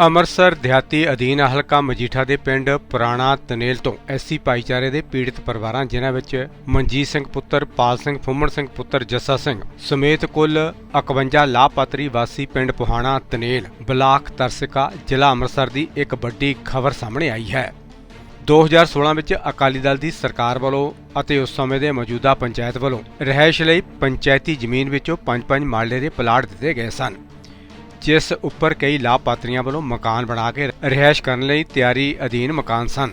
ਅੰਮ੍ਰਿਤਸਰ ਦਿਹਾਤੀ ਅਧੀਨ ਹਲਕਾ ਮਜੀਠਾ ਦੇ ਪਿੰਡ ਪੁਰਾਣਾ ਤਨੇਲ ਤੋਂ ਐਸਸੀ ਭਾਈਚਾਰੇ ਦੇ ਪੀੜਤ ਪਰਿਵਾਰਾਂ, ਜਿਨ੍ਹਾਂ ਵਿੱਚ ਮਨਜੀਤ ਸਿੰਘ ਪੁੱਤਰ, ਪਾਲ ਸਿੰਘ, ਫੁੰਮਣ ਸਿੰਘ ਪੁੱਤਰ, ਜੱਸਾ ਸਿੰਘ ਸਮੇਤ ਕੁੱਲ 51 ਲਾਭਪਾਤਰੀ ਵਾਸੀ ਪਿੰਡ ਪੁਹਾਣਾ ਤਨੇਲ ਬਲਾਕ ਤਰਸਿਕਾ, ਜ਼ਿਲ੍ਹਾ ਅੰਮ੍ਰਿਤਸਰ ਦੀ ਇੱਕ ਵੱਡੀ ਖਬਰ ਸਾਹਮਣੇ ਆਈ ਹੈ। 2016 ਵਿੱਚ ਅਕਾਲੀ ਦਲ ਦੀ ਸਰਕਾਰ ਵੱਲੋਂ ਅਤੇ ਉਸ ਸਮੇਂ ਦੇ ਮੌਜੂਦਾ ਪੰਚਾਇਤ ਵੱਲੋਂ ਰਿਹਾਇਸ਼ ਲਈ ਪੰਚਾਇਤੀ ਜ਼ਮੀਨ ਵਿੱਚੋਂ 5-5 ਮਾਲੇ ਦੇ ਪਲਾਟ ਦਿੱਤੇ ਗਏ ਸਨ। ਜਿਸ ਉੱਪਰ ਕਈ ਲਾਭਪਾਤਰੀਆਂ ਵੱਲੋਂ ਮਕਾਨ ਬਣਾ ਕੇ ਰਿਹਾਇਸ਼ ਕਰਨ ਲਈ ਤਿਆਰੀ ਅਧੀਨ ਮਕਾਨ ਸਨ।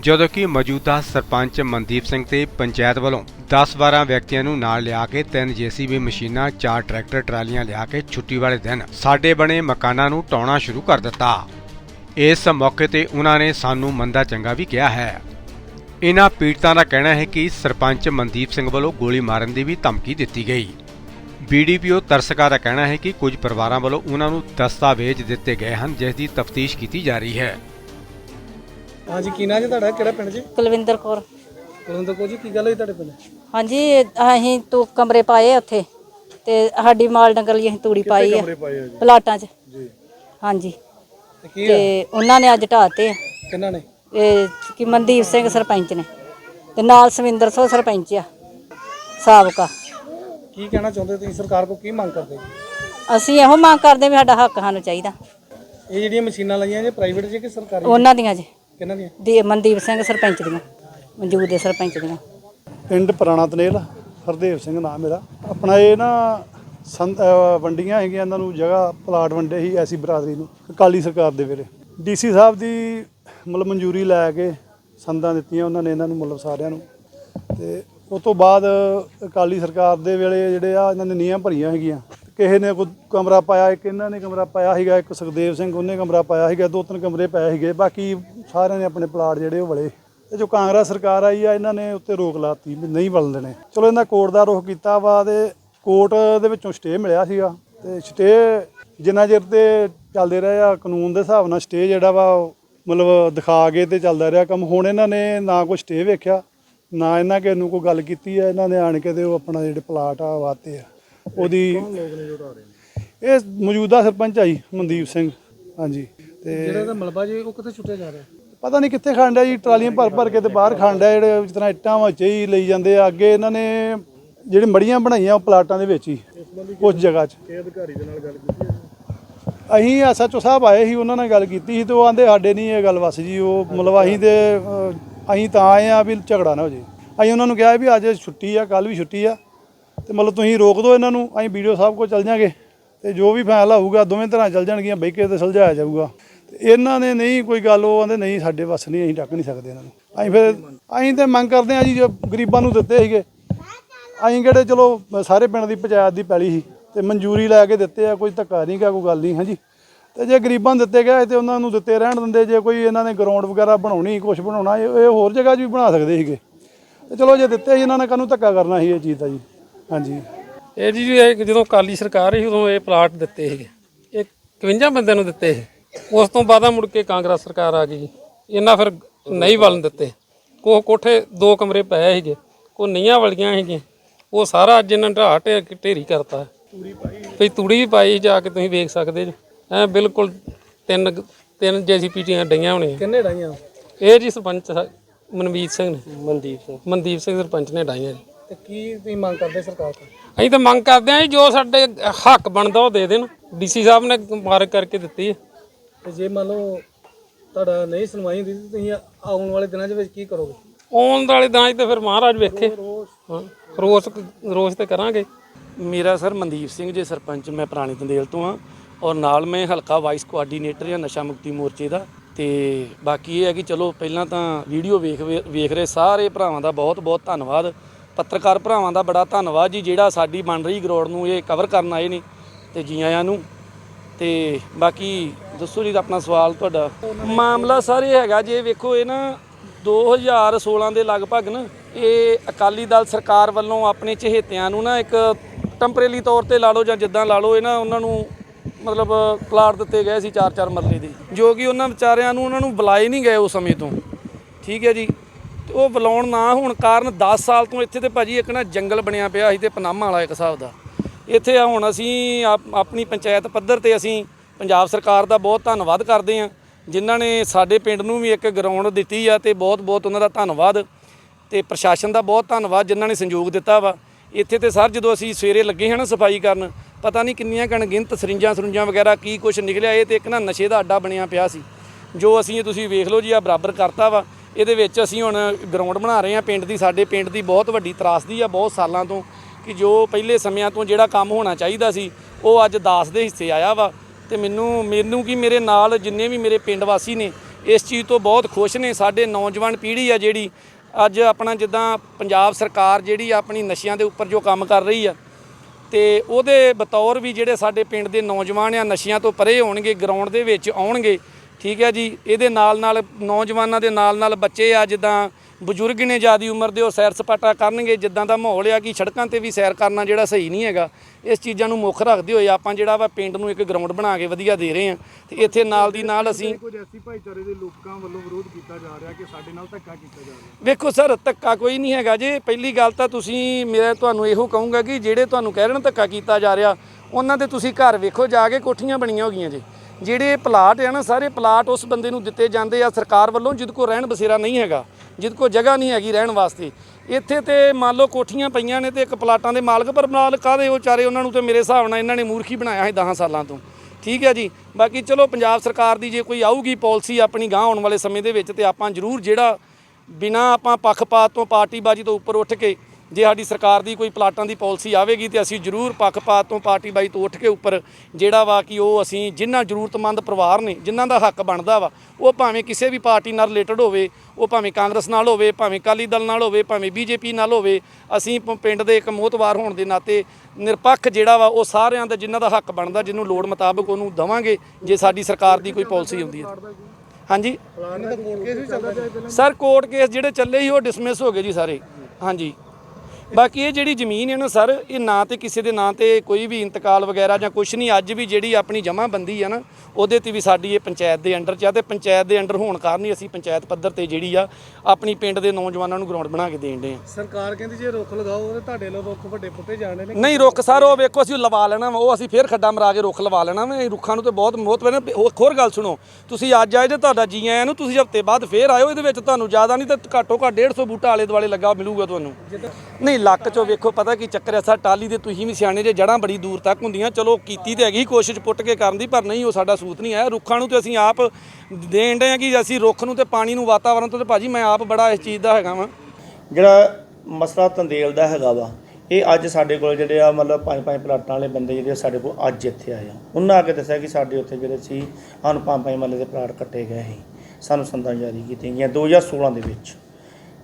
ਜਦੋਂ ਕਿ ਮੌਜੂਦਾ ਸਰਪੰਚ ਮਨਦੀਪ ਸਿੰਘ ਤੇ ਪੰਚਾਇਤ ਵੱਲੋਂ 10-12 ਵਿਅਕਤੀਆਂ ਨੂੰ ਨਾਲ ਲਿਆ ਕੇ ਤਿੰਨ ਜੀਸੀਬੀ ਮਸ਼ੀਨਾਂ, ਚਾਰ ਟਰੈਕਟਰ, ਟਰਾਲੀਆਂ ਲਿਆ ਕੇ ਛੁੱਟੀ ਵਾਲੇ ਦਿਨ ਸਾਡੇ ਬਣੇ ਮਕਾਨਾਂ ਨੂੰ ਢਾਉਣਾ ਸ਼ੁਰੂ ਕਰ ਦਿੱਤਾ। ਇਸ ਮੌਕੇ ਤੇ ਉਹਨਾਂ ਨੇ ਸਾਨੂੰ ਮੰਦਾ ਚੰਗਾ ਵੀ ਕਿਹਾ ਹੈ। ਇਹਨਾਂ ਪੀੜਤਾਂ ਦਾ ਕਹਿਣਾ ਹੈ ਕਿ ਸਰਪੰਚ ਮਨਦੀਪ ਸਿੰਘ ਵੱਲੋਂ ਗੋਲੀ ਮਾਰਨ ਦੀ ਵੀ ਧਮਕੀ ਦਿੱਤੀ ਗਈ। ਬੀਡੀਪੀਓ ਤਰਸਕਾ ਦਾ ਕਹਿਣਾ ਹੈ ਕਿ ਕੁਝ ਪਰਿਵਾਰਾਂ ਵੱਲੋਂ ਉਹਨਾਂ ਨੂੰ ਦਸਤਾਵੇਜ਼ ਦਿੱਤੇ ਗਏ ਹਨ ਜਿਸ ਦੀ ਤਫਤੀਸ਼ ਕੀਤੀ ਜਾ ਰਹੀ ਹੈ। ਹਾਂਜੀ ਕੀ ਨਾਂ ਜੀ ਤੁਹਾਡਾ? ਕਿਹੜਾ ਪਿੰਡ ਜੀ? ਕੁਲਵਿੰਦਰ ਕੌਰ। ਕੁਲਵਿੰਦਰ ਕੋ ਜੀ ਕੀ ਗੱਲ ਹੋਈ ਤੁਹਾਡੇ ਪਿੰਡ? ਹਾਂਜੀ ਅਸੀਂ ਤੂੰ ਕਮਰੇ ਪਾਏ ਆ ਉੱਥੇ ਤੇ ਸਾਡੀ ਮਾਲ ਡੰਗਰ ਲਈ ਅਸੀਂ ਤੂੜੀ ਪਾਈ ਆ ਹੋ ਪਲਾਟਾਂ 'ਚ। ਜੀ। ਹਾਂਜੀ। ਤੇ ਕੀ ਹੋਇਆ? ਤੇ ਉਹਨਾਂ ਨੇ ਅੱਜ ਢਾਤੇ ਕਿਹਨਾਂ ਨੇ? ਇਹ ਕਿ ਮਨਦੀਪ ਸਿੰਘ ਸਰਪੰਚ ਨੇ। ਤੇ ਨਾਲ ਸਵਿੰਦਰ ਸੋ ਸਰਪੰਚ ਆ ਸਾਬਕਾ। ਕੀ ਕਹਿਣਾ ਚਾਹੁੰਦੇ ਤੁਸੀਂ? ਸਰਕਾਰ ਕੋ ਕੀ ਮੰਗ ਕਰਦੇ ਜੀ? ਅਸੀਂ ਇਹੋ ਮੰਗ ਕਰਦੇ ਵੀ ਸਾਡਾ ਹੱਕ ਸਾਨੂੰ ਚਾਹੀਦਾ। ਇਹ ਜਿਹੜੀਆਂ ਮਸ਼ੀਨਾਂ ਲਾਈਆਂ ਜੇ ਪ੍ਰਾਈਵੇਟ ਜੀ ਕਿ ਸਰਕਾਰੀ? ਉਹਨਾਂ ਦੀਆਂ ਜੀ। ਕਿਹਨਾਂ ਦੀਆਂ? ਦੀ ਮਨਦੀਪ ਸਿੰਘ ਸਰਪੰਚ ਦੀਆਂ ਮੌਜੂਦੇ ਸਰਪੰਚ ਦੀਆਂ। ਪਿੰਡ ਪੁਰਾਣਾ ਤਨੇਲ ਹਰਦੇਵ ਸਿੰਘ ਨਾਮ ਮੇਰਾ। ਆਪਣਾ ਇਹ ਨਾ ਸੰਦ- ਅਹ ਵੰਡੀਆਂ ਹੈਗੀਆਂ ਇਹਨਾਂ ਨੂੰ ਜਗ੍ਹਾ ਪਲਾਟ ਵੰਡੇ ਸੀ ਐਸੀ ਬਰਾਦਰੀ ਨੂੰ ਅਕਾਲੀ ਸਰਕਾਰ ਦੇ ਵੇਲੇ। ਡੀਸੀ ਸਾਹਿਬ ਦੀ ਮਤਲਬ ਮਨਜ਼ੂਰੀ ਲੈ ਕੇ ਸੰਦਾਂ ਦਿੱਤੀਆਂ ਉਹਨਾਂ ਨੇ ਇਹਨਾਂ ਨੂੰ ਮਤਲਬ ਸਾਰਿਆਂ ਨੂੰ। ਤੇ ਉਸ ਤੋਂ ਬਾਅਦ ਅਕਾਲੀ ਸਰਕਾਰ ਦੇ ਵੇਲੇ ਜਿਹੜੇ ਆ, ਇਹਨਾਂ ਨੇ ਨੀਹਾਂ ਭਰੀਆਂ ਹੈਗੀਆਂ। ਕਿਸੇ ਨੇ ਕੋਈ ਕਮਰਾ ਪਾਇਆ, ਇੱਕ ਇਹਨਾਂ ਨੇ ਕਮਰਾ ਪਾਇਆ ਸੀਗਾ, ਇੱਕ ਸੁਖਦੇਵ ਸਿੰਘ ਉਹਨੇ ਕਮਰਾ ਪਾਇਆ ਸੀਗਾ, ਦੋ ਤਿੰਨ ਕਮਰੇ ਪਏ ਸੀਗੇ, ਬਾਕੀ ਸਾਰਿਆਂ ਨੇ ਆਪਣੇ ਪਲਾਟ ਜਿਹੜੇ ਉਹ ਵਲੇ। ਤੇ ਜੋ ਕਾਂਗਰਸ ਸਰਕਾਰ ਆਈ ਆ, ਇਹਨਾਂ ਨੇ ਉੱਤੇ ਰੋਕ ਲਾਤੀ ਵੀ ਨਹੀਂ ਵਲਣ ਦੇਣੇ। ਚਲੋ ਇਹਨਾਂ ਕੋਰਟ ਦਾ ਰੁਖ ਕੀਤਾ ਵਾ ਤੇ ਕੋਰਟ ਦੇ ਵਿੱਚੋਂ ਸਟੇ ਮਿਲਿਆ ਸੀਗਾ। ਤੇ ਸਟੇ ਜਿੰਨਾ ਚਿਰ ਤੇ ਚੱਲਦੇ ਰਹੇ ਆ, ਕਾਨੂੰਨ ਦੇ ਹਿਸਾਬ ਨਾਲ ਸਟੇ ਜਿਹੜਾ ਵਾ, ਉਹ ਮਤਲਬ ਦਿਖਾ ਕੇ ਤੇ ਚੱਲਦਾ ਰਿਹਾ ਕੰਮ। ਹੁਣ ਇਹਨਾਂ ਨੇ ਨਾ ਕੋਈ ਸਟੇ ਵੇਖਿਆ ਨਾ ਇਹਨਾਂ ਕਿਸੇ ਨੂੰ ਕੋਈ ਗੱਲ ਕੀਤੀ ਹੈ ਇਹਨਾਂ ਨੇ ਆਣ ਕੇ ਤੇ ਉਹ ਆਪਣਾ ਜਿਹੜੇ ਪਲਾਟ ਆ ਵਾਤੇ ਆ। ਉਹਦੀ ਇਹ ਮੌਜੂਦਾ ਸਰਪੰਚ ਆਈ ਮਨਦੀਪ ਸਿੰਘ ਹਾਂਜੀ। ਤੇ ਜਿਹੜਾ ਇਹਦਾ ਮਲਬਾ ਜੀ ਉਹ ਕਿੱਥੇ ਛੁੱਟਿਆ ਜਾ ਰਿਹਾ? ਪਤਾ ਨਹੀਂ ਕਿੱਥੇ ਖਾਂਡਿਆ ਜੀ ਟਰਾਲੀਆਂ ਭਰ ਭਰ ਕੇ ਤੇ ਬਾਹਰ ਖਾਂਡਿਆ ਜਿਹੜੇ ਜਿਸ ਤਰ੍ਹਾਂ ਇੱਟਾਂ ਵਿੱਚ ਹੀ ਲਈ ਜਾਂਦੇ ਆ। ਅੱਗੇ ਇਹਨਾਂ ਨੇ ਜਿਹੜੇ ਮੜੀਆਂ ਬਣਾਈਆਂ ਉਹ ਪਲਾਟਾਂ ਦੇ ਵਿੱਚ ਹੀ ਕੁਝ ਜਗ੍ਹਾ 'ਚ। ਇਹ ਅਧਿਕਾਰੀ ਦੇ ਨਾਲ ਗੱਲ ਕੀਤੀ ਅਸੀਂ ਐਸਐਚਓ ਸਾਹਿਬ ਆਏ ਸੀ ਉਹਨਾਂ ਨਾਲ ਗੱਲ ਕੀਤੀ ਸੀ ਤੇ ਉਹ ਆਂਦੇ ਸਾਡੇ ਨਹੀਂ ਇਹ ਗੱਲ ਵਸ ਜੀ ਉਹ ਤੇ ਅਹ, ਅਸੀਂ ਤਾਂ ਆਏ ਆ ਵੀ ਝਗੜਾ ਨਾ ਹੋ ਜੇ ਅਸੀਂ ਉਹਨਾਂ ਨੂੰ ਕਿਹਾ ਵੀ ਅੱਜ ਛੁੱਟੀ ਆ ਕੱਲ ਵੀ ਛੁੱਟੀ ਆ। ਤੇ ਮਤਲਬ ਤੁਸੀਂ ਰੋਕ ਦਿਓ ਇਹਨਾਂ ਨੂੰ, ਅਸੀਂ ਵੀਡੀਓ ਸਾਹਿਬ ਕੋਲ ਚੱਲ ਜਾਾਂਗੇ। ਤੇ ਜੋ ਵੀ ਫੈਸਲਾ ਹੋਊਗਾ, ਦੋਵੇਂ ਤਰ੍ਹਾਂ ਚੱਲ ਜਾਣਗੀਆਂ, ਬਹਿ ਤੇ ਸੁਲਝਾਇਆ ਜਾਊਗਾ। ਤੇ ਇਹਨਾਂ ਨੇ ਨਹੀਂ ਕੋਈ ਗੱਲ, ਉਹ ਕਹਿੰਦੇ ਨਹੀਂ, ਸਾਡੇ ਵੱਸ ਨਹੀਂ, ਅਸੀਂ ਡੱਕ ਨਹੀਂ ਸਕਦੇ ਇਹਨਾਂ ਨੂੰ। ਅਸੀਂ ਫਿਰ, ਅਸੀਂ ਤੇ ਮੰਗ ਕਰਦੇ ਆ ਜੀ, ਜੋ ਗਰੀਬਾਂ ਨੂੰ ਦਿੱਤੇ ਸੀਗੇ। ਅਸੀਂ ਕਿਹੜੇ, ਚਲੋ, ਸਾਰੇ ਪਿੰਡ ਦੀ ਪੰਚਾਇਤ ਦੀ ਪੈਲੀ ਸੀ ਤੇ ਮਨਜ਼ੂਰੀ ਲੈ ਕੇ ਦਿੱਤੇ ਆ, ਕੋਈ ਧੱਕਾ ਨਹੀਂ ਗਾ, ਕੋਈ ਗੱਲ ਨਹੀਂ, ਹਾਂਜੀ। ਤੇ ਜੇ ਗਰੀਬਾਂ ਨੂੰ ਦਿੱਤੇ ਗਏ ਤੇ ਉਹਨਾਂ ਨੂੰ ਦਿੱਤੇ ਰਹਿਣ ਦਿੰਦੇ ਜੇ ਕੋਈ ਇਹਨਾਂ ਨੇ ਗਰਾਊਂਡ ਵਗੈਰਾ ਬਣਾਉਣੀ ਕੁਝ ਬਣਾਉਣਾ ਇਹ ਇਹ ਹੋਰ ਜਗ੍ਹਾ 'ਚ ਵੀ ਬਣਾ ਸਕਦੇ ਸੀਗੇ। ਤੇ ਚਲੋ ਜੇ ਦਿੱਤੇ ਸੀ ਇਹਨਾਂ ਨੇ ਕਾਹਨੂੰ ਧੱਕਾ ਕਰਨਾ ਸੀ ਇਹ ਚੀਜ਼ ਦਾ ਜੀ? ਹਾਂਜੀ। ਇਹ ਜੀ ਇਹ ਜਦੋਂ ਕਾਲੀ ਸਰਕਾਰ ਸੀ ਉਦੋਂ ਇਹ ਪਲਾਟ ਦਿੱਤੇ ਸੀਗੇ। ਇਹ 51 ਬੰਦਿਆਂ ਨੂੰ ਦਿੱਤੇ ਸੀ। ਉਸ ਤੋਂ ਬਾਅਦ ਮੁੜ ਕੇ ਕਾਂਗਰਸ ਸਰਕਾਰ ਆ ਗਈ। ਇਹਨਾਂ ਫਿਰ ਨਹੀਂ ਵਲਣ ਦਿੱਤੇ। ਕੋ ਕੋਠੇ ਦੋ ਕਮਰੇ ਪਏ ਸੀਗੇ। ਕੋ ਨੀਆਂ ਵਲੀਆਂ ਸੀਗੀਆਂ। ਉਹ ਸਾਰਾ ਅੱਜ ਇਹਨਾਂ ਢਾਹ ਢੇਰ ਢੇਰੀ ਕਰਤਾ। ਤੂੜੀ ਪਾਈ। ਤੂੜੀ ਵੀ ਪਾਈ ਜਾ ਕੇ ਤੁਸੀਂ ਵੇਖ ਸਕਦੇ ਜੀ। ਐ ਬਿਲਕੁਲ ਤਿੰਨ ਤਿੰਨ ਜੀਸੀਪੀਟੀਆਂ ਡਈਆਂ ਹੋਣੀਆਂ। ਕਿੰਨੇ ਡਾਈਆਂ? ਇਹ ਜੀ ਸਰਪੰਚ ਸਾਹਿਬ ਮਨਵੀਰ ਸਿੰਘ ਨੇ। ਮਨਦੀਪ ਸਿੰਘ। ਮਨਦੀਪ ਸਿੰਘ ਸਰਪੰਚ ਨੇ ਡਾਈਆਂ ਜੀ। ਤੇ ਕੀ ਤੁਸੀਂ ਮੰਗ ਕਰਦੇ ਸਰਕਾਰ ਤੋਂ? ਅਸੀਂ ਤਾਂ ਮੰਗ ਕਰਦੇ ਹਾਂ ਜੀ ਜੋ ਸਾਡੇ ਹੱਕ ਬਣਦਾ ਉਹ ਦੇ ਦੇਣ। ਡੀਸੀ ਸਾਹਿਬ ਨੇ ਮਾਰਕ ਕਰਕੇ ਦਿੱਤੀ ਹੈ। ਤੇ ਜੇ ਮੰਨ ਲਓ ਤੁਹਾਡਾ ਨਹੀਂ ਸੁਣਵਾਈ ਹੁੰਦੀ ਤੇ ਤੁਸੀਂ ਆਉਣ ਵਾਲੇ ਦਿਨਾਂ ਦੇ ਵਿੱਚ ਕੀ ਕਰੋਗੇ? ਆਉਣ ਵਾਲੇ ਦਾਂ 'ਚ ਤੇ ਫਿਰ ਮਹਾਰਾਜ ਵੇਖੇ। ਹਾਂ ਰੋਸ ਰੋਸ ਤੇ ਕਰਾਂਗੇ। ਮੇਰਾ ਸਰ ਮਨਦੀਪ ਸਿੰਘ ਜੀ ਸਰਪੰਚ ਮੈਂ ਪੁਰਾਣੀ ਤੰਦੇਲ ਤੋਂ ਆ ਔਰ ਨਾਲ ਮੈਂ ਹਲਕਾ ਵਾਈਸ ਕੋਆਰਡੀਨੇਟਰ ਹਾਂ ਨਸ਼ਾ ਮੁਕਤੀ ਮੋਰਚੇ ਦਾ। ਤੇ ਬਾਕੀ ਇਹ ਹੈ ਕਿ ਚਲੋ ਪਹਿਲਾਂ ਤਾਂ ਵੀਡੀਓ ਵੇਖ ਵੇਖ ਰਹੇ ਸਾਰੇ ਭਰਾਵਾਂ ਦਾ ਬਹੁਤ ਬਹੁਤ ਧੰਨਵਾਦ। ਪੱਤਰਕਾਰ ਭਰਾਵਾਂ ਦਾ ਬੜਾ ਧੰਨਵਾਦ ਜੀ, ਜਿਹੜਾ ਸਾਡੀ ਬਣ ਰਹੀ ਗਰਾਊਂਡ ਨੂੰ ਇਹ ਕਵਰ ਕਰਨ ਆਏ ਨੇ ਤੇ ਜੀ ਆਇਆਂ ਨੂੰ। ਤੇ ਬਾਕੀ ਦੱਸੋ ਜੀ, ਆਪਣਾ ਸਵਾਲ ਤੁਹਾਡਾ। ਮਾਮਲਾ ਸਰ ਇਹ ਹੈਗਾ ਜੇ ਵੇਖੋ ਇਹ ਨਾ 2016 ਦੇ ਲਗਭਗ ਨਾ, ਇਹ ਅਕਾਲੀ ਦਲ ਸਰਕਾਰ ਵੱਲੋਂ ਆਪਣੇ ਚਹੇਤਿਆਂ ਨੂੰ ਨਾ ਇੱਕ ਟੈਂਪਰੇਰੀ ਤੌਰ ਤੇ ਲਾ ਲਓ ਜਾਂ ਜਿੱਦਾਂ ਲਾ ਲਓ, ਇਹ ਨਾ ਉਹਨਾਂ ਨੂੰ ਮਤਲਬ ਪਲਾਟ ਦਿੱਤੇ ਗਏ ਸੀ ਚਾਰ ਚਾਰ ਮਰਲੇ ਦੇ। ਜੋ ਕਿ ਉਹਨਾਂ ਵਿਚਾਰਿਆਂ ਨੂੰ ਉਹਨਾਂ ਨੂੰ ਬੁਲਾਏ ਨਹੀਂ ਗਏ ਉਸ ਸਮੇਂ ਤੋਂ। ਠੀਕ ਹੈ ਜੀ? ਤੇ ਉਹ ਬੁਲਾਉਣ ਨਾ ਹੋਣ ਕਾਰਨ 10 ਸਾਲ ਤੋਂ ਇੱਥੇ ਤੇ ਭਾਜੀ ਇੱਕ ਨਾ ਜੰਗਲ ਬਣਿਆ ਪਿਆ ਸੀ ਤੇ ਪਨਾਮਾ ਵਾਲਾ ਇੱਕ ਹਿਸਾਬ ਦਾ। ਇੱਥੇ ਆ ਹੁਣ ਅਸੀਂ ਆਪ- ਆਪਣੀ ਪੰਚਾਇਤ ਪੱਧਰ ਤੇ ਅਸੀਂ ਪੰਜਾਬ ਸਰਕਾਰ ਦਾ ਬਹੁਤ ਧੰਨਵਾਦ ਕਰਦੇ ਹਾਂ। ਜਿਨ੍ਹਾਂ ਨੇ ਸਾਡੇ ਪਿੰਡ ਨੂੰ ਵੀ ਇੱਕ ਗਰਾਊਂਡ ਦਿੱਤੀ ਆ ਤੇ ਬਹੁਤ ਬਹੁਤ ਉਹਨਾਂ ਦਾ ਧੰਨਵਾਦ ਤੇ ਪ੍ਰਸ਼ਾਸਨ ਦਾ ਬਹੁਤ ਧੰਨਵਾਦ ਜਿਨ੍ਹਾਂ ਨੇ ਸੰਯੋਗ ਦਿੱਤਾ ਵਾ। ਇੱਥੇ ਤੇ ਸਰ ਜਦੋਂ ਅਸੀਂ ਸਵੇਰੇ ਲੱਗੇ ਹਾਂ ਨਾ ਸਫ਼ਾਈ ਕਰਨ ਪਤਾ ਨਹੀਂ ਕਿੰਨੀਆਂ ਕੁਣਗਿਣਤ ਸਰਿੰਜਾਂ ਸਰੁੰਜਾਂ ਵਗੈਰਾ ਕੀ ਕੁਝ ਨਿਕਲਿਆ, ਇਹ ਤੇ ਇੱਕ ਨਾ ਨਸ਼ੇ ਦਾ ਅੱਡਾ ਬਣਿਆ ਪਿਆ ਸੀ। ਜੋ ਅਸੀਂ ਤੁਸੀਂ ਵੇਖ ਲਓ ਜੀ ਆ ਬਰਾਬਰ ਕਰਤਾ ਵਾ। ਇਹਦੇ ਵਿੱਚ ਅਸੀਂ ਹੁਣ ਗਰਾਊਂਡ ਬਣਾ ਰਹੇ ਹਾਂ, ਪਿੰਡ ਦੀ, ਸਾਡੇ ਪਿੰਡ ਦੀ ਬਹੁਤ ਵੱਡੀ ਤਰਾਸਦੀ ਆ ਬਹੁਤ ਸਾਲਾਂ ਤੋਂ ਕਿ ਜੋ ਪਹਿਲੇ ਸਮਿਆਂ ਤੋਂ ਜਿਹੜਾ ਕੰਮ ਹੋਣਾ ਚਾਹੀਦਾ ਸੀ, ਉਹ ਅੱਜ ਦਾਸ ਦੇ ਹਿੱਸੇ ਆਇਆ ਵਾ। ਤੇ ਮੈਨੂੰ ਮੈਨੂੰ ਕੀ ਮੇਰੇ ਨਾਲ ਜਿੰਨੇ ਵੀ ਮੇਰੇ ਪਿੰਡ ਵਾਸੀ ਨੇ, ਇਸ ਚੀਜ਼ ਤੋਂ ਬਹੁਤ ਖੁਸ਼ ਨੇ। ਸਾਡੇ ਨੌਜਵਾਨ ਪੀੜ੍ਹੀ ਆ ਜਿਹੜੀ ਅੱਜ ਆਪਣਾ ਜਿੱਦਾਂ ਪੰਜਾਬ ਸਰਕਾਰ ਜਿਹੜੀ ਆਪਣੀ ਨਸ਼ਿਆਂ ਦੇ ਉੱਪਰ ਜੋ ਕੰਮ ਕਰ ਰਹੀ ਆ ਤੇ ਉਹਦੇ ਬਤੌਰ ਵੀ ਜਿਹੜੇ ਸਾਡੇ ਪਿੰਡ ਦੇ ਨੌਜਵਾਨ ਆ, ਨਸ਼ਿਆਂ ਤੋਂ ਪਰੇ ਹੋਣਗੇ ਗਰਾਊਂਡ ਦੇ ਵਿੱਚ ਆਉਣਗੇ, ਠੀਕ ਹੈ ਜੀ, ਇਹਦੇ ਨਾਲ ਨਾਲ ਨੌਜਵਾਨਾਂ ਦੇ ਨਾਲ ਨਾਲ ਬੱਚੇ ਆ, ਜਿੱਦਾਂ ਬਜ਼ੁਰਗ ਨੇ ਜਿਆਦੀ ਉਮਰ ਦੇ ਉਹ ਸੈਰ ਸਪਾਟਾ ਕਰਨਗੇ ਜਿੱਦਾਂ ਦਾ ਮਾਹੌਲ ਆ ਕਿ ਸੜਕਾਂ ਤੇ ਵੀ ਸੈਰ ਕਰਨਾ ਜਿਹੜਾ ਸਹੀ ਨਹੀਂ ਹੈਗਾ ਇਸ ਚੀਜ਼ਾਂ ਨੂੰ ਮੁੱਖ ਰੱਖਦੇ ਹੋਏ ਆਪਾਂ ਜਿਹੜਾ ਵਾ ਪਿੰਡ ਨੂੰ ਇੱਕ ਗਰਾਊਂਡ ਬਣਾ ਕੇ ਵਧੀਆ ਦੇ ਰਹੇ ਹਾਂ। ਤੇ ਇੱਥੇ ਨਾਲ ਦੀ ਨਾਲ ਅਸੀਂ ਕੁਝ ਐਸੀ ਭਾਈਚਾਰੇ ਦੇ ਲੋਕਾਂ ਵੱਲੋਂ ਵਿਰੋਧ ਕੀਤਾ ਜਾ ਰਿਹਾ ਕਿ ਸਾਡੇ ਨਾਲ ਧੱਕਾ ਕੀਤਾ ਜਾ ਰਿਹਾ। ਵੇਖੋ ਸਰ ਧੱਕਾ ਕੋਈ ਨਹੀਂ ਹੈਗਾ ਜੇ। ਪਹਿਲੀ ਗੱਲ ਤਾਂ ਤੁਸੀਂ ਮੈਂ ਤੁਹਾਨੂੰ ਇਹੋ ਕਹੂੰਗਾ ਕਿ ਜਿਹੜੇ ਤੁਹਾਨੂੰ ਕਹਿ ਰਹੇ ਨੇ ਧੱਕਾ ਕੀਤਾ ਜਾ ਰਿਹਾ ਉਹਨਾਂ ਦੇ ਤੁਸੀਂ ਘਰ ਵੇਖੋ ਜਾ ਕੇ ਕੋਠੀਆਂ ਬਣੀਆਂ ਹੋ ਗਈਆਂ ਜੇ। ਜਿਹੜੇ ਪਲਾਟ ਆ ਨਾ ਸਾਰੇ ਪਲਾਟ ਉਸ ਬੰਦੇ ਨੂੰ ਦਿੱਤੇ ਜਾਂਦੇ ਆ ਸਰਕਾਰ ਵੱਲੋਂ ਜਿਹਦੇ ਕੋਲ ਰਹਿਣ ਬਸੇਰਾ ਨਹੀਂ ਹੈਗਾ। ਜਿਹਦੇ ਕੋਲ ਜਗ੍ਹਾ ਨਹੀਂ ਹੈਗੀ ਰਹਿਣ ਵਾਸਤੇ। ਇੱਥੇ ਤੇ ਮੰਨ ਲਓ ਕੋਠੀਆਂ ਪਈਆਂ ਨੇ ਤੇ ਇੱਕ ਪਲਾਟਾਂ ਦੇ ਮਾਲਕ, ਪਰ ਮਾਲਕ ਕਾਹਦੇ ਉਹ ਚਾਰੇ ਉਹਨਾਂ ਨੂੰ ਤੇ ਮੇਰੇ ਹਿਸਾਬ ਨਾਲ ਇਹਨਾਂ ਨੇ ਮੂਰਖੀ ਬਣਾਇਆ ਹੈ 10 ਸਾਲਾਂ ਤੋਂ। ਠੀਕ ਹੈ ਜੀ? ਬਾਕੀ ਚਲੋ ਪੰਜਾਬ ਸਰਕਾਰ ਦੀ ਜੇ ਕੋਈ ਆਊਗੀ ਪਾਲਿਸੀ ਆਪਣੀ ਗਾਂ ਆਉਣ ਵਾਲੇ ਸਮੇਂ ਦੇ ਵਿੱਚ ਤੇ ਆਪਾਂ ਜ਼ਰੂਰ ਜਿਹੜਾ ਬਿਨਾ ਆਪਾਂ ਪੱਖਪਾਤ ਤੋਂ ਪਾਰਟੀਬਾਜ਼ੀ ਤੋਂ ਉੱਪਰ ਉੱਠ ਕੇ ਜੇ ਸਾਡੀ ਸਰਕਾਰ ਦੀ ਕੋਈ ਪਲਾਟਾਂ ਦੀ ਪਾਲਿਸੀ ਆਵੇਗੀ ਤੇ ਅਸੀਂ ਜ਼ਰੂਰ ਪੱਖਪਾਤ ਤੋਂ ਪਾਰਟੀਬਾਜ਼ੀ ਤੋਂ ਉੱਠ ਕੇ ਉੱਪਰ ਜਿਹੜਾ ਵਾ ਕਿ ਉਹ ਅਸੀਂ ਜਿਨ੍ਹਾਂ ਜ਼ਰੂਰਤਮੰਦ ਪਰਿਵਾਰ ਨੇ ਜਿਨ੍ਹਾਂ ਦਾ ਹੱਕ ਬਣਦਾ ਵਾ ਉਹ ਭਾਵੇਂ ਕਿਸੇ ਵੀ ਪਾਰਟੀ ਨਾਲ ਰਿਲੇਟਡ ਹੋਵੇ ਉਹ ਭਾਵੇਂ ਕਾਂਗਰਸ ਨਾਲ ਹੋਵੇ ਭਾਵੇਂ ਅਕਾਲੀ ਦਲ ਨਾਲ ਹੋਵੇ ਭਾਵੇਂ ਬੀਜੇਪੀ ਨਾਲ ਹੋਵੇ ਅਸੀਂ ਪਿੰਡ ਦੇ ਇੱਕ ਮੋਹਤਵਾਰ ਹੋਣ ਦੇ ਨਾਤੇ ਨਿਰਪੱਖ ਜਿਹੜਾ ਵਾ ਉਹ ਸਾਰਿਆਂ ਦਾ ਜਿਨ੍ਹਾਂ ਦਾ ਹੱਕ ਬਣਦਾ ਜਿਹਨੂੰ ਲੋੜ ਮੁਤਾਬਕ ਉਹਨੂੰ ਦਵਾਂਗੇ ਜੇ ਸਾਡੀ ਸਰਕਾਰ ਦੀ ਕੋਈ ਪਾਲਿਸੀ ਹੁੰਦੀ ਹੈ। ਹਾਂਜੀ? ਸਰ ਕੋਰਟ ਕੇਸ ਜਿਹੜੇ ਚੱਲੇ ਸੀ ਉਹ ਡਿਸਮਿਸ ਹੋ ਗਏ ਜੀ ਸਾਰੇ। ਹਾਂਜੀ। ਬਾਕੀ ਇਹ ਜਿਹੜੀ ਜ਼ਮੀਨ ਹੈ ਨਾ ਸਰ ਇਹ ਨਾ ਤੇ ਕਿਸੇ ਦੇ ਨਾਂ ਤੇ ਕੋਈ ਵੀ ਇੰਤਕਾਲ ਵਗੈਰਾ ਜਾਂ ਕੁਝ ਨਹੀਂ ਅੱਜ ਵੀ ਜਿਹੜੀ ਆਪਣੀ ਜਮ੍ਹਾਂਬੰਦੀ ਆ ਨਾ ਉਹਦੇ ਤੇ ਵੀ ਸਾਡੀ ਇਹ ਪੰਚਾਇਤ ਦੇ ਅੰਡਰ ਚ ਆ ਤੇ ਪੰਚਾਇਤ ਦੇ ਅੰਡਰ ਹੋਣ ਕਾਰਨ ਹੀ ਅਸੀਂ ਪੰਚਾਇਤ ਪੱਧਰ ਤੇ ਜਿਹੜੀ ਆ ਆਪਣੀ ਪਿੰਡ ਦੇ ਨੌਜਵਾਨਾਂ ਨੂੰ ਗਰਾਊਂਡ ਬਣਾ ਕੇ ਦੇਣ ਦੇ ਆ। ਸਰਕਾਰ ਕਹਿੰਦੀ ਜੇ ਰੁੱਖ ਲਗਾਓ ਤੇ ਤੁਹਾਡੇ ਲੋ ਰੁੱਖ ਵੱਡੇ ਪੁੱਟੇ ਜਾਣੇ ਨੇ। ਨਹੀਂ ਰੁੱਖ ਸਰ ਉਹ ਵੇਖੋ ਅਸੀਂ ਲਵਾ ਲੈਣਾ ਵਾ ਉਹ ਅਸੀਂ ਫੇਰ ਖੱਡਾ ਮਰਾ ਕੇ ਰੁੱਖ ਲਵਾ ਲੈਣਾ ਵਾ ਇਹ ਰੁੱਖਾਂ ਨੂੰ ਤੇ ਬਹੁਤ ਮੋਹਤ ਪੈਣਾ। ਇੱਕ ਹੋਰ ਗੱਲ ਸੁਣੋ ਤੁਸੀਂ ਅੱਜ ਆਏ ਤੇ ਤੁਹਾਡਾ ਜੀ ਆਇਆਂ ਨੂੰ ਤੁਸੀਂ ਹਫ਼ਤੇ ਬਾਅਦ ਫੇਰ ਆਇਓ ਇਹਦੇ ਵਿੱਚ ਤੁਹਾਨੂੰ ਜ਼ਿਆਦਾ ਨਹੀਂ ਤਾਂ ਘੱਟੋ ਘੱਟ 150 ਬੂਟਾ ਆਲੇ ਦੁਆਲੇ ਲੱਗਾ ਮਿਲੂਗਾ ਤੁਹਾਨੂੰ। ਨਹੀਂ ਲੱਕ ਚੋਂ ਵੇਖੋ, ਪਤਾ ਕੀ ਚੱਕਰ ਐ ਸਰ ਟਾਲੀ ਦੇ ਤੁਸੀਂ ਵੀ ਸਿਆਣੇ ਜੇ ਜੜਾਂ ਬੜੀ ਦੂਰ ਤੱਕ ਹੁੰਦੀਆਂ। ਚਲੋ, ਕੀਤੀ ਤੇ ਹੈਗੀ, ਕੋਸ਼ਿਸ਼ ਪੁੱਟ ਕੇ ਕਰਨ ਦੀ, ਪਰ ਨਹੀਂ, ਉਹ ਸਾਡਾ ਸੂਤ ਨਹੀਂ ਆਇਆ। ਰੁੱਖਾਂ ਨੂੰ ਤੇ ਅਸੀਂ ਆਪ ਦੇਣ ਦੇ ਆ ਕਿ ਅਸੀਂ ਰੁੱਖ ਨੂੰ ਤੇ ਪਾਣੀ ਨੂੰ ਵਾਤਾਵਰਨ ਤੋਂ ਤੇ ਭਾਜੀ ਮੈਂ ਆਪ ਬੜਾ ਇਸ ਚੀਜ਼ ਦਾ ਹੈਗਾ ਵਾਂ। ਜਿਹੜਾ ਮਸਲਾ ਤੰਦੇਲ ਦਾ ਹੈਗਾ ਵਾ, ਇਹ ਅੱਜ ਸਾਡੇ ਕੋਲ ਜਿਹੜੇ ਆ, ਮਤਲਬ ਪੰਜ ਪੰਜ ਪਲਾਟਾਂ ਵਾਲੇ ਬੰਦੇ ਜਿਹੜੇ ਸਾਡੇ ਕੋਲ ਅੱਜ ਇੱਥੇ ਆਏ ਆ। ਉਹਨਾਂ ਆ ਕੇ ਦੱਸਿਆ ਕਿ ਸਾਡੇ ਉੱਥੇ ਜਿਹੜੇ ਸੀ, ਸਾਨੂੰ ਪੰਜ ਪੰਜ ਮਹੱਲੇ ਦੇ ਪਲਾਟ ਕੱਟੇ ਗਏ ਸੀ। ਸਾਨੂੰ ਸੰਦਾਂ ਜਾਰੀ ਕੀਤੀਆਂ ਗਈਆਂ 2016 ਦੇ ਵਿੱਚ।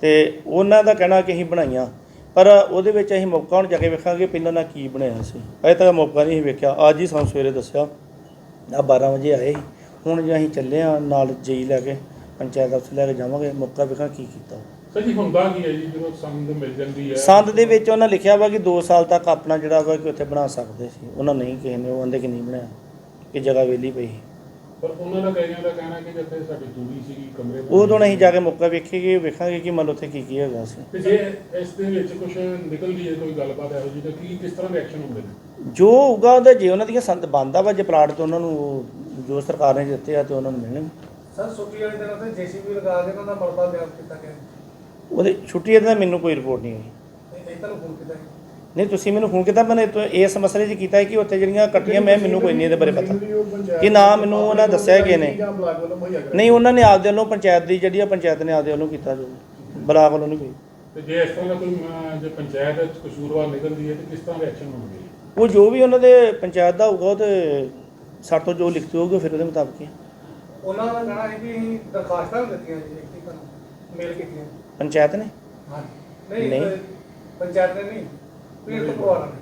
ਤੇ ਉਹਨਾਂ ਦਾ ਕਹਿਣਾ ਕਿ ਅਸੀਂ ਬਣਾਈਆਂ ਪਰ ਉਹਦੇ ਵਿੱਚ ਅਸੀਂ ਮੌਕਾ ਹੁਣ ਜਾ ਕੇ ਵੇਖਾਂਗੇ ਪਹਿਲਾਂ ਨਾ ਕੀ ਬਣਾਇਆ ਸੀ। ਅਜੇ ਤੱਕ ਮੌਕਾ ਨਹੀਂ ਸੀ ਵੇਖਿਆ। ਅੱਜ ਹੀ ਸਾਨੂੰ ਸਵੇਰੇ ਦੱਸਿਆ। ਆ 12 ਵਜੇ ਆਏ ਹੁਣ ਜੇ ਅਸੀਂ ਚੱਲੇ ਆ ਨਾਲ ਜਈ ਲੈ ਕੇ ਪੰਚਾਇਤ ਅਫਸਰ ਲੈ ਕੇ ਜਾਵਾਂਗੇ। ਮੌਕਾ ਵੇਖਾਂ ਕੀ ਕੀਤਾ। ਸਰ ਜੀ ਹੁੰਦਾ ਕੀ ਹੈ ਜੀ? ਜਦੋਂ ਸੰਦ ਮਿਲ ਜਾਂਦੀ ਹੈ। ਸੰਦ ਦੇ ਵਿੱਚ ਉਹਨਾਂ ਲਿਖਿਆ ਵਾ ਕਿ 2 ਸਾਲ ਤੱਕ ਆਪਣਾ ਜਿਹੜਾ ਵਾ ਕਿ ਉੱਥੇ ਬਣਾ ਸਕਦੇ ਸੀ। ਉਹਨਾਂ ਨਹੀਂ ਕਿਸੇ ਨੇ ਉਹ ਕਹਿੰਦੇ ਕਿ ਨਹੀਂ ਬਣਾਇਆ ਕਿ ਜਗ੍ਹਾ ਵਿਹਲੀ ਪਈ ਪਰ ਉਹਨਾਂ ਦਾ ਕਹਿਣਾ ਦਾ ਕਹਿਣਾ ਕਿ ਜਿੱਥੇ ਸਾਡੀ ਦੂਰੀ ਸੀਗੀ ਕਮਰੇ ਉਦੋਂ ਅਸੀਂ ਜਾ ਕੇ ਮੌਕਾ ਵੇਖੀਏ ਵੇਖਾਂਗੇ ਕਿ ਮਨ ਉੱਥੇ ਕੀ ਕੀ ਹੈਗਾ ਸੀ। ਤੇ ਜੇ ਇਸ ਦੇ ਵਿੱਚ ਕੁਝ ਨਿਕਲਦੀ ਹੈ ਕੋਈ ਗੱਲਬਾਤ ਇਹੋ ਜਿਹੀ ਤਾਂ ਕੀ ਕਿਸ ਤਰ੍ਹਾਂ ਦੇ ਐਕਸ਼ਨ ਹੁੰਦੇ ਨੇ? ਜੋ ਹੋਊਗਾ ਉਹਦੇ ਜੇ ਉਹਨਾਂ ਦੀਆਂ ਸੰਦ ਬੰਦਾ ਵਾ ਜੇ ਪਲਾਟ ਤੋਂ ਉਹਨਾਂ ਨੂੰ ਉਹ ਜੋ ਸਰਕਾਰ ਨੇ ਦਿੱਤੇ ਆ ਤੇ ਉਹਨਾਂ ਨੂੰ ਮਿਲਣਗੇ। ਸਰ ਛੁੱਟੀ ਵਾਲੇ ਦਿਨ ਉੱਤੇ ਜੀਸੀਬੀ ਲਗਾ ਕੇ ਉਹਨਾਂ ਦਾ ਮਲਬਾ ਲਿਆ ਕੀਤਾ ਗਿਆ। ਉਹਦੇ ਛੁੱਟੀ ਦਾ ਮੈਨੂੰ ਕੋਈ ਰਿਪੋਰਟ ਨਹੀਂ ਤੇ ਇਹ ਤੁਹਾਨੂੰ ਫੋਨ ਕੀਤਾ ਗਿਆ। ਨਹੀਂ ਤੁਸੀਂ ਮੈਨੂੰ ਫੋਨ ਕੀਤਾ ਮੈਨੇ ਤਾਂ ਇਸ ਮਸਲੇ 'ਚ ਕੀਤਾ ਹੈ ਕਿ ਉੱਥੇ ਜਿਹੜੀਆਂ ਕੱਟੀਆਂ ਮੈਂ ਮੈਨੂੰ ਕੋਈ ਨਹੀਂ ਇਹਦੇ ਬਾਰੇ ਪਤਾ। ਕਿ ਨਾ ਮੈਨੂੰ ਉਹਨਾਂ ਦੱਸਿਆ ਕਿ ਨੇ ਨਹੀਂ ਉਹਨਾਂ ਨੇ ਆਪਦੇ ਵੱਲੋਂ ਪੰਚਾਇਤ ਦੀ ਜਿਹੜੀ ਆ ਪੰਚਾਇਤ ਨੇ ਆਪਦੇ ਵੱਲੋਂ ਕੀਤਾ ਜੋ। ਬਲਾਕ ਵੱਲੋਂ ਨਹੀਂ ਕੋਈ। ਤੇ ਜੇ ਇਸ ਤਰ੍ਹਾਂ ਦਾ ਕੋਈ ਜੇ ਪੰਚਾਇਤ ਵਿੱਚ ਕਸੂਰਵਾਰ ਨਿਕਲਦੀ ਹੈ ਤੇ ਕਿਸ ਤਰ੍ਹਾਂ ਐਕਸ਼ਨ ਹੋਣਗੇ? ਉਹ ਜੋ ਵੀ ਉਹਨਾਂ ਦੇ ਪੰਚਾਇਤ ਦਾ ਹੋਊਗਾ ਉਹ ਤੇ ਸਾਡੇ ਤੋਂ ਜੋ ਲਿਖਤੀ ਹੋਊਗੀ ਫਿਰ ਉਹਦੇ ਮੁਤਾਬਕ ਹੀ ਉਹਨਾਂ ਦਾ ਕਹਿਣਾ ਹੈ ਕਿ ਅਸੀਂ ਦਰਖਾਸਤਾਂ ਦਿੱਤੀਆਂ ਜੀ ਮੇਲ ਕੀਤੀਆਂ। ਪੰਚਾਇਤ ਨੇ? ਹਾਂਜੀ। ਨਹੀਂ। ਪੰਚਾਇਤ ਨੇ ਨਹੀਂ। ਪੀੜਤ ਪਰਿਵਾਰਾਂ ਨੇ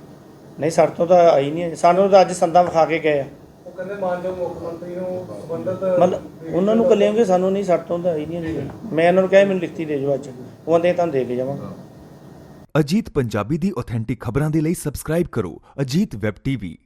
ਨਹੀਂ ਸਾਡੇ ਤੋਂ ਤਾਂ ਆਈ ਨਹੀਂ ਸਾਨੂੰ ਤਾਂ ਅੱਜ ਸੰਦਾਂ ਵਿਖਾ ਕੇ ਗਏ ਆ। ਉਹ ਕਹਿੰਦੇ ਮਾਨਯੋਗ ਮੁੱਖ ਮੰਤਰੀ ਨੂੰ ਸੰਬੰਧਿਤ ਮਤਲਬ ਉਹਨਾਂ ਨੂੰ ਕੱਲਿਆਂਗੇ ਸਾਨੂੰ ਨਹੀਂ ਸਾਡੇ ਤੋਂ ਤਾਂ ਆਈ ਨਹੀਂ। ਮੈਂ ਉਹਨਾਂ ਨੂੰ ਕਿਹਾ ਮੈਨੂੰ ਲਿਖਤੀ ਦੇ ਦਿਓ ਅੱਜ। ਉਹ ਕਹਿੰਦੇ ਤੁਹਾਨੂੰ ਦੇ ਕੇ ਜਾਵਾਂਗਾ। ਅਜੀਤ ਪੰਜਾਬੀ ਦੀ ਆਥੈਂਟਿਕ ਖਬਰਾਂ ਦੇ ਲਈ ਸਬਸਕ੍ਰਾਈਬ ਕਰੋ। Ajit web TV